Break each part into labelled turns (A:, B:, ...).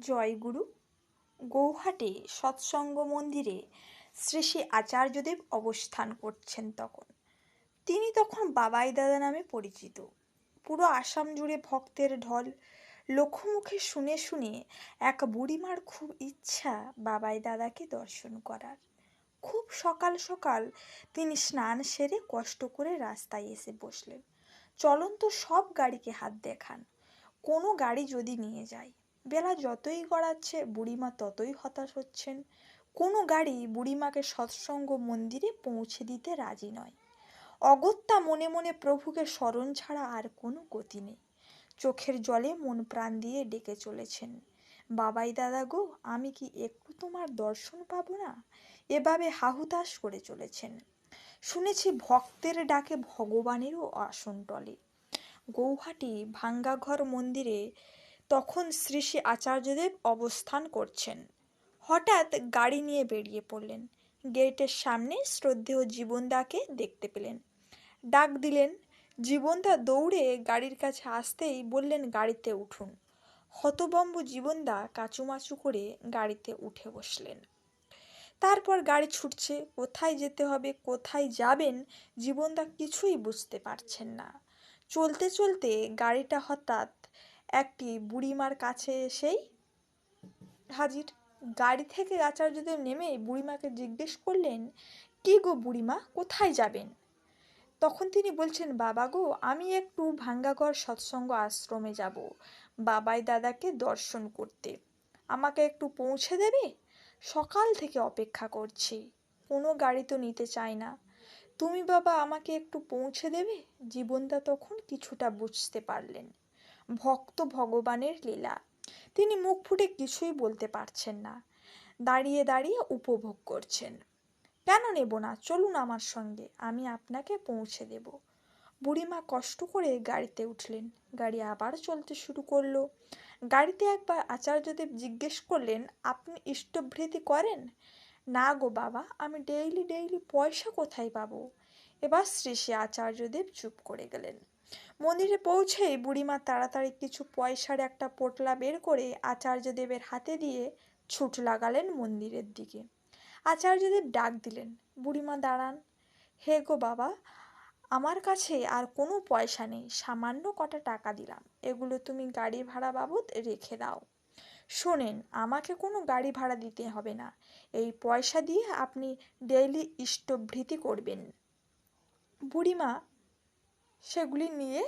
A: জয়গুরু গৌহাটে সৎসঙ্গ মন্দিরে শ্রী শ্রী আচার্যদেব অবস্থান করছেন তখন। তিনি তখন বাবাই দাদা নামে পরিচিত। পুরো আসাম জুড়ে ভক্তের ঢল লোকমুখে শুনে শুনে এক বুড়িমার খুব ইচ্ছা বাবাই দাদাকে দর্শন করার। খুব সকাল সকাল তিনি স্নান সেরে কষ্ট করে রাস্তায় এসে বসলেন। চলন্ত সব গাড়িকে হাত দেখান। কোনো গাড়ি যদি নিয়ে যায়। বেলা যতই গড়াচ্ছে, বুড়িমা ততই হতাশ হচ্ছেন। কোনো গাড়ি বুড়িমাকে সৎসঙ্গ মন্দিরে পৌঁছে দিতে রাজি নয়। অগত্যা মনে মনে প্রভুকে স্মরণ ছাড়া আর কোনো গতি নেই। চোখের জলে মন প্রাণ দিয়ে ডেকে চলেছেন। বাবাই দাদা গো, আমি কি একটু তোমার দর্শন পাবো না? এভাবে হাহুতাস করে চলেছেন। শুনেছি ভক্তের ডাকে ভগবানেরও আসন টলে। গৌহাটি ভাঙ্গাঘর মন্দিরে তখন শ্রী শ্রী আচার্যদেব অবস্থান করছেন। হঠাৎ গাড়ি নিয়ে বেরিয়ে পড়লেন। গেটের সামনে শ্রদ্ধেয় জীবনদাকে দেখতে পেলেন। ডাক দিলেন। জীবনদা দৌড়ে গাড়ির কাছে আসতেই বললেন, গাড়িতে উঠুন। হতবম্ব জীবনদা কাচুমাচু করে গাড়িতে উঠে বসলেন। তারপর গাড়ি ছুটছে। কোথায় যেতে হবে, কোথায় যাবেন, জীবনদা কিছুই বুঝতে পারছেন না। চলতে চলতে গাড়িটা হঠাৎ একটি বুড়িমার কাছে এসেই হাজির। গাড়ি থেকে আচার্যদেব নেমে বুড়িমাকে জিজ্ঞেস করলেন, কি গো বুড়িমা, কোথায় যাবেন? তখন তিনি বলছেন, বাবা গো, আমি একটু ভাঙ্গাঘর সৎসঙ্গ আশ্রমে যাব। বাবাই দাদাকে দর্শন করতে। আমাকে একটু পৌঁছে দেবে? সকাল থেকে অপেক্ষা করছি। কোনো গাড়ি তো নিতে চাই না। তুমি বাবা আমাকে একটু পৌঁছে দেবে? জীবনদা তখন কিছুটা বুঝতে পারলেন। ভক্ত ভগবানের লীলা। তিনি মুখ ফুটে কিছুই বলতে পারছেন না। দাঁড়িয়ে দাঁড়িয়ে উপভোগ করছেন। কেন নেব না? চলুন আমার সঙ্গে। আমি আপনাকে পৌঁছে দেব। বুড়িমা কষ্ট করে গাড়িতে উঠলেন। গাড়ি আবার চলতে শুরু করল। গাড়িতে একবার আচার্যদেব জিজ্ঞেস করলেন, আপনি ইষ্টভৃতি করেন? না গো বাবা, আমি ডেইলি ডেইলি পয়সা কোথায় পাবো? এবার শ্রী শ্রী আচার্যদেব চুপ করে গেলেন। মন্দিরে পৌঁছেই বুড়িমা তাড়াতাড়ি কিছু পয়সার একটা পোটলা বের করে আচার্যদেবের হাতে দিয়ে ছুট লাগালেন মন্দিরের দিকে। আচার্যদেব ডাক দিলেন, বুড়িমা, দাঁড়ান। হে গো বাবা, আমার কাছে আর কোনো পয়সা নেই, সামান্য কটা টাকা দিলাম। এগুলো তুমি গাড়ি ভাড়া বাবদ রেখে দাও। শোনেন, আমাকে কোনো গাড়ি ভাড়া দিতে হবে না। এই পয়সা দিয়ে আপনি ডেইলি ইষ্টভৃতি করবেন। বুড়িমা সেগুলি নিয়ে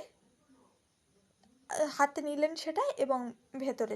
A: হাতে নিলেন সেটা এবং ভেতরে